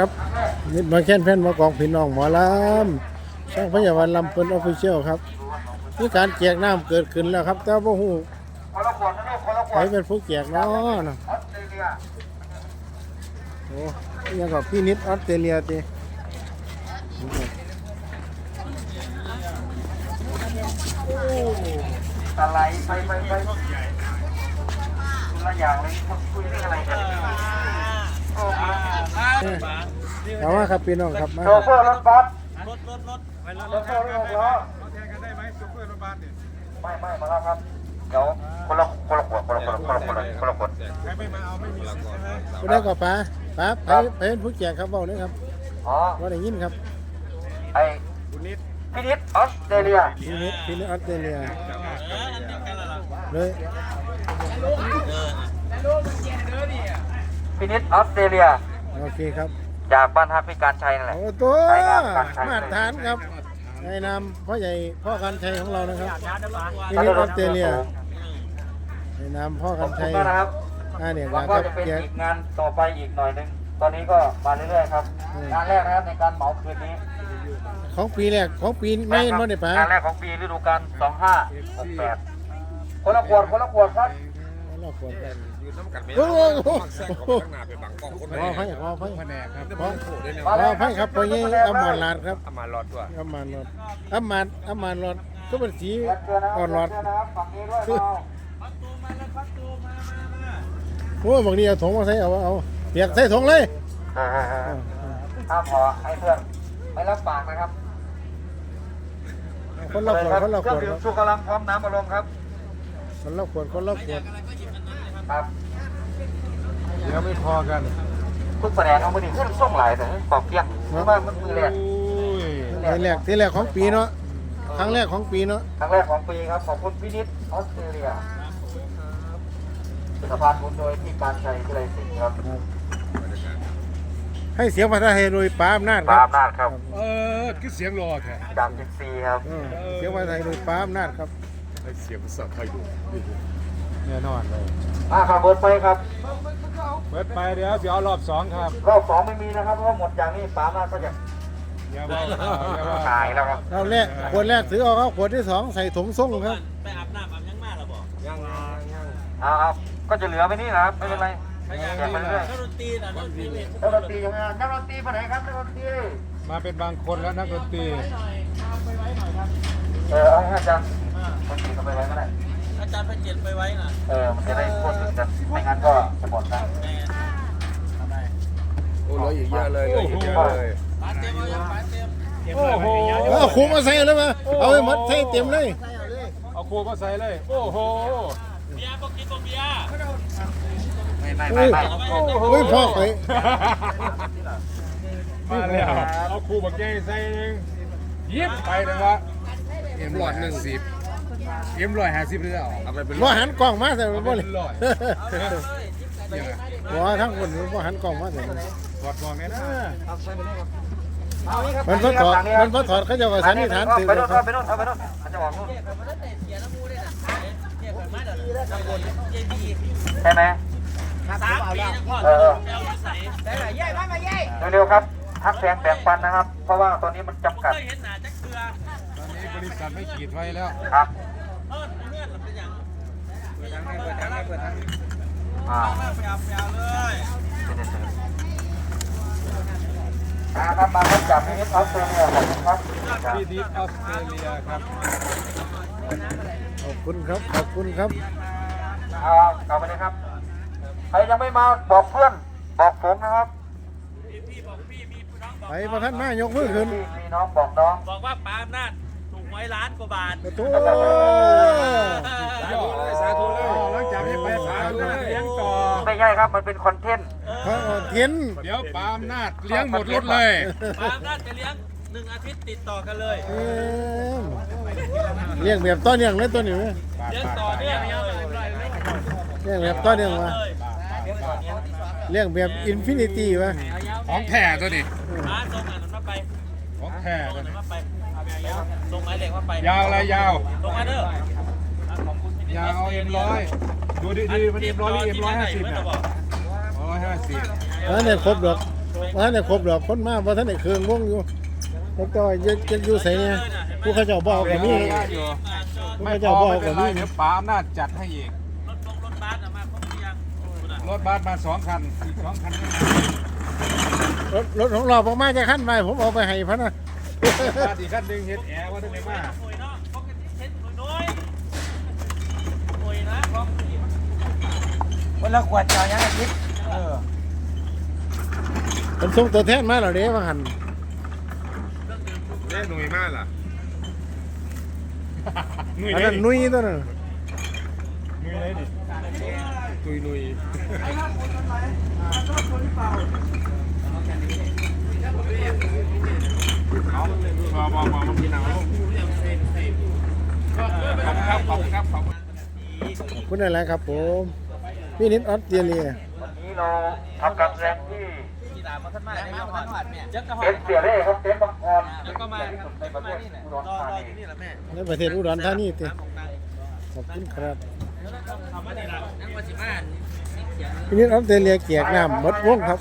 ครับนิดมาแค้นแฟนมากองพี่น้องหมอลำช่างพยาบาลลำเพิ่นออฟฟิเชียลครับมีการแจกน้ำเกิดขึ้นแล้วครับแต่ว่าฮู้คนละขวดนะลูกคนละขใครเป็นผู้แจกเนาะนะอเตรเลียโอ้ยังกับพี่นิดออสเตรเลียติอะไรไปไปไปคนละอย่างเลยคุยเรื่องอะไรกัน เอามาครับพี่น้องครับมาโชเฟอร์รถบัสรถรถรถไปรถโชเฟอร์รถหกล้อแทนกันได้ไหมซุปเปอร์รถบัสเนี่ยไม่ไม่มาแล้วครับเดี๋ยวคนละคนละขวดคนละคนละคนละคนละคนละขวดใครไม่มาเอาไม่มีสิทธิ์ใช่ไหมผู้ได้ก็ป้าป้าไปไปเป็นผู้แจกครับเว้าเลยครับอ๋อว่าได้ยินครับไอคุณนิดพินิษออสเตรเลียพี่นิดพี่นิดออสเตรเลียจากออสเตรเลียเลยพินิษออสเตรเลีย โอเคครับจากบ้านฮักพิการชัยนั่นแหละโอ้ตัวใช้งานการใช้มาตรฐานครับในนามพ่อใหญ่พ่อกันชัยของเรานะครับพี่นิดออสเตรเลียในนามพ่อขกัอบนคุชัณยมากนะครับอ่าเนี่ยหวังคว่ารับจะเป็นแจกอีกงานต่อไปอีกหน่อยหนึงตอนนี้ก็มาเรื่อยๆครับอืมงานแรกนะครับในการเหมาคืนนี้ ของปีแรกของปีไม่ไม่ได้ปะงานแรกของปีฤดูกาล2568คนละขวดคนละขวดครับเราควรกัน ยืนน้ำกัดเมโอ้โหมักแซงของข้างหน้าไปบังกองคนขอไฟขอไฟแผนกครับขอโผล่ด้วยเนี่ยขอไฟครับพอยี่อมรลาดครับอามารอดตัวยอมรลอดอมรอมรลอดก็เป็นสีอ่อนลอดโอ้บางทีเอาถุงมาใส่เอาเอาเปียกใส่ถุงเลยห้ามห่อให้เพื่อนไม่รับปากนะครับคนละขวดคนละเครื่องดดื่มชูกำลังพร้อมน้ำอารมณ์ครับคนละขวดคนละขวด ครับเดี๋ยวไม่พอกันทุกแผนกเอามือดีขึ้นส่งหลายแต่ปอกเกี้ยงเพราะว่ามันมือแรกทีแรกทีแรกของปีเนาะครั้งแรกของปีเนาะครั้งแรกของปีครับขอบคุณพินิษออสเตรเลียสะพานบุญโดยที่การชัยวิไลสิงห์ครับครับ ให้เสียงภาษาไทยโดยป้าอำนาจคปารับอำนาจครับ เออคือเสียงรอแท้จากจิกซีครับเออเสียงภาษาไทยโดยป้าอำนาจครับให้เสียงภาษาไทยดู แน่นอนเลยมาครับเบิร์ดไปครับ เปิดไปเดี๋ยวเดี๋ยวเอารอบสองครับรอบสองไม่มีนะครับเพราะว่าหมดอย่างนี้ปาอำนาจก็จะอย่าว่าอย่าว่าตายแล้วครับเราแรกขวดแรกถือเอาครับขวดที่สองใส่ถุงส่งครับ ไปอาบน้ำอาบยังมากหรอบอกยังยังเอาครับก็จะเหลือไปนี่นะครับไม่เป็นไรแจกไปเรื่อยนักดนตรีนะนักดนตรีๆนักดนตรียังไงนักดนตรีไปไหนครับนักดนตรีมาเป็นบางคนแล้วนักดนตรีเออเอาให้อาจารย์ดนตรีเข้าไปไว้ก็ได้อาจารย์พระเจตไปไว้น่ะเออมันจะได้พูดถึงกันไม่งั้นก็จะหมดนะโอ้เหลืออีกเยอะเลยเหลืออีกเยอะเลยปาเต็มเอายังปาเต็มโอ้โหเอาคุมมาใส่เลยมาเอาไปหมดใส่เต็มเลยเอาครูมาใส่เลย โอ้โหไม่ไม่โอ้ไม่ยไม่โอ้ยพ่อไปมาแล้วเอาครูบักใหญ่ใส่หนึ่งยิบไปเลยวะเอ็มหลอดหนึ่งสิบ เอ็มร้อยห้าสิบเลยเหรอเอาไปเป็นว่าหันกล้องมาใส่บ่เลยร้อยว่าทั้งคนว่าหันกล้องมาใส่ถอดมองไงนะเอานี่ครับมันพอถอดมันพอถอดเขาจะว่าสันนิษฐานตื่นไปคโน่รันบไปโน่นเอาไปโน่นมันจะบอกนู่นใช่ไหมสามปีนะพ่อเออเออแมวนิสัยเร็วๆครับทักแสงแบ่งปันนะครับ เพราะว่าตอนนี้มันจำกัดเคยเห็นหนาจักเกลือตอนนี้บริษัทไม่ขีดไว้แล้วครับ เออเงื่อนเป็นอย่างเปิดทางให้เปิดทางให้เปิดทางอ่าเอาไปเอาไปเอาเลยครับมาครับจากนิจออสเตรเลียขอบคุณครับที่ดีออสเตรเลียครับ ขอบคุณครับ ขอบคุณครับเอาเอาไปเลยครับ ใครยังไม่มาบอกเพื่อน บอกผมนะครับพี่บอกพี่มีน้องบอกไปประท่านมายกมือขึ้น มีน้องบอกน้อง บอกว่าปาล์มนาดถูกห วยล้านกว่าบาทประตูสาธุเลยสาธุเลยหลังจากนี้ไปสาธุเลี้ยงต่อไม่ใช่ครับ มันเป็นคอนเทนต์พระเทียนเดี๋ยวปาล์มนาดเลี้ยงหมดรถเลยปาล์มนาดจะเลี้ยงหนึ่งอาทิตย์ติดต่อกันเลยเอิ่มเลี้ยงแบบต้อนเลี้ยงเลยตัวนี้ไหมเลี้ยงต่อเนื่องเลยเลี้ยงแบบต้อนเลี้ยงวะเลี้ยงแบบอินฟินิตี้วะของแท้ตัวนี้มาส่งอันนั้นมาไปของแท้ตัตัววนี้นี้มาไป ส่งหมายเลขมาไปยาวอะไรยาวส่งมาเด้อขอบคุณพี่ยาวเอาเอ็มร้อยดูดีดีมันเอ็มร้อยหรือเอ็มร้อยห้าสิบเนี่ยร้อยห้าสิบแล้วเนี่ยครบดอกว่าท่านได้ครบดอกคนมาว่าท่านได้เครื่องวงอยู่แล้วก็ยังยังอยู่ใส่เนี่ยผู้เขาเจ้าบอกกับนี่อยู่ผู้ไม่เขาพเจ้าอบอไม่กเป็กับนไรนี่เดี๋ยวป๋าอำนาจจัดให้อีกรถลงรถบัสอะมาครบหรือยังคุณอะรถบัสมาสองคันอีกสองคันไม่มารถรถของเราพอมาจะขั้นไปผมเอาไปให้พะนะ บัสอีกคันหนึ่งเฮ็ดแอร์ว่าได้ไหมมาหน่วยเนาะพกกันที่เช็ดหน่วยน้อยหน่วยนะของที่วันละขวดจอยังอาทิตย์เออมันส่งตัวแทนมาเหรอเด้ว่าหันเล่หนุ่ยมากล่ะหนุ่ยอันเลนั้ยนนุ้ยตัวนั้นหนุ่ยเลยดิตุยหนุ่ยบอบอบอมันกินเอาครับขอบคุณครับขอบคุณ ขอบ คุณอะไรครับผมพี่นิดออสเตรเลียวันนี้เราทำการแสดงที่กีฬามาขึ้นมาได้มาหอดเนี่ยเจ๊กระหอเต็ดนท์เสียเล่ครับเต็นท์บางกรแล้วก็มาที่สุดในประเทศอุดรรอธารอนีอยู่นี่แหละแม่ในประเทศอุดรธานีติน้ำของนางขอบคุณครับคำว่านี่ละนั่งวาสิมาเขียนพี่นิดออสเตรเลียเกียกน้ำหมดวงครับ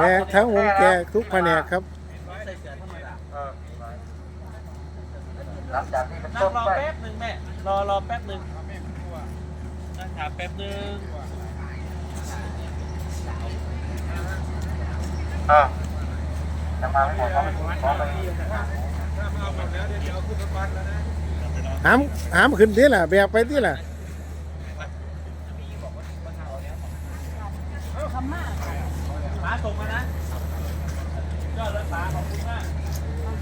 แจกทั้งวงแจกทุกแผนกครับใส่เสื้อธรรมดาเออหลังจากที่เป็นนั่ต้งนรอไปแป๊บหนึ่งแม่รอรอแป๊บหนึ่งนั่ง ถามแป๊บหนึ่งอ่าจะมาไม่หมดเขาไปขอไปหามหามขึ้นที่ล่ะแบกไปที่ล่ะป๋าส่งมานะยอดเลยป๋าขอบคุณมากขอบ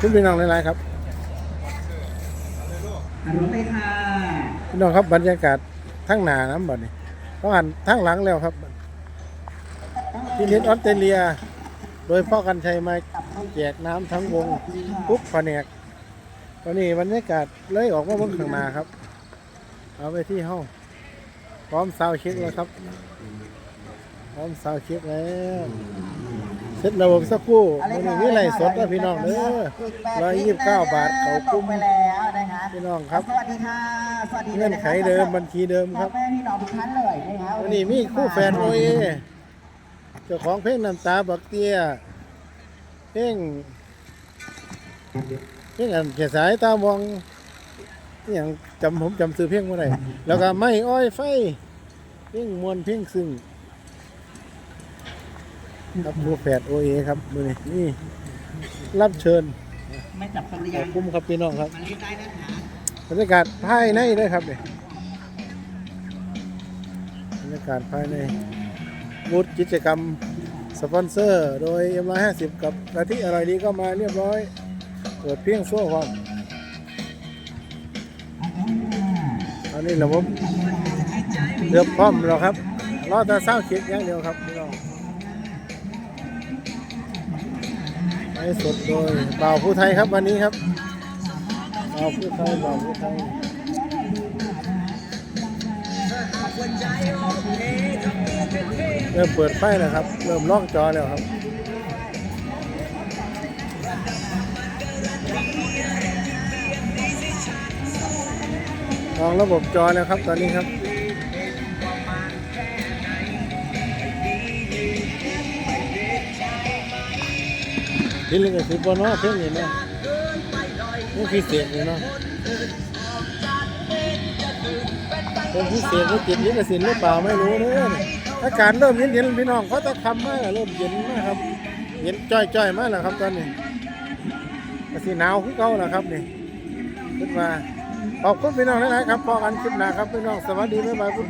คุณพี่น้องหลายๆครับอรุณเลยค่ะ พี่น้องครับบรรยากาศทั้งหนาน้ำบัดนี้ต้องหันทั้งหลังแล้วครับพี่นิดออสเตรเลีย โดยพ่อกันชัยมาแจกน้ำทั้งวงทุกแผนกตอนนี้บรรยากาศเลยออกมาบนข้างหน้าครับ เอาไปที่ห้องพร้อมซาวด์เช็คแล้วครับ พร้อมซาวด์เช็คแล้ว เสร็จระบบสักครู่วันนี้มีไรสดนะพี่น้องเด้อร้อยยี่สิบเก้าบาทเขาคุ้มไปแล้วนะคะพี่น้องครับสวัสดีค่ะสวัสดีเงื่อนไขเดิมบัญชีเดิมครับแม่พี่น้องทุกท่านเลยนะคะวันนี้มีคู่แฟนโอเอเจ้าของเพลงน้ำตาบักเตี้ยเพลงเพลงอันเขียสายตามองอหย่างจำผมจำซื้อเพลงไม่ได้แล้วก็ไม่อ้อยไฟเพลงมวนเพลงซึ่ง ครับคู่แฝดโอเอครับมือนี้นี่รับเชิญไม่จับคนเรีขยอบคุณครับพี่น้องครับมาเล่นได้นะคะบรรยากาศภายในด้วยครับเนี่ยบรรยากาศภายในบูธกิจกรรมสปอนเซอร์ โดย M150 กับกะทิอร่อยดีก็มาเรียบร้อยเปิดเพียงโซ่ความตอนนี้ระบบเรือบพร้อมแล้วครับรอแต่เศร้าเช็คอย่างเดียวครับ ลฟ์สดโดยบ่าวผู้ไทยครับวันนี้ครับบ่าวผู้ไทยบ่าวผู้ไทยเริ่มเปิดไฟแล้วครับ เริ่มล่องจอแล้วครับลองระบบจอแล้วครับตอนนี้ครับ ที่ลิงกับสิบปนอเพ่งเห็นไหมนี่พิเศษเลยเนาะเป็นพิเศษก็ติดลิขสิทธิ์หรือเปล่าไม่รู้เนอะอากาศเริ่มเย็นๆพี่น้องเขาจะคำมากเริ่มเย็นมากครับ เย็นจ้อยๆมากแล้วครับตอนนี้ก็สีหนาวขึ้นเก่าแล้วครับนี่ขึ้นมาขอบคุณพี่น้องหลายๆครับพอกันคลิปหน้าครับพี่น้องสวัสดีบ๊ายบายคุณ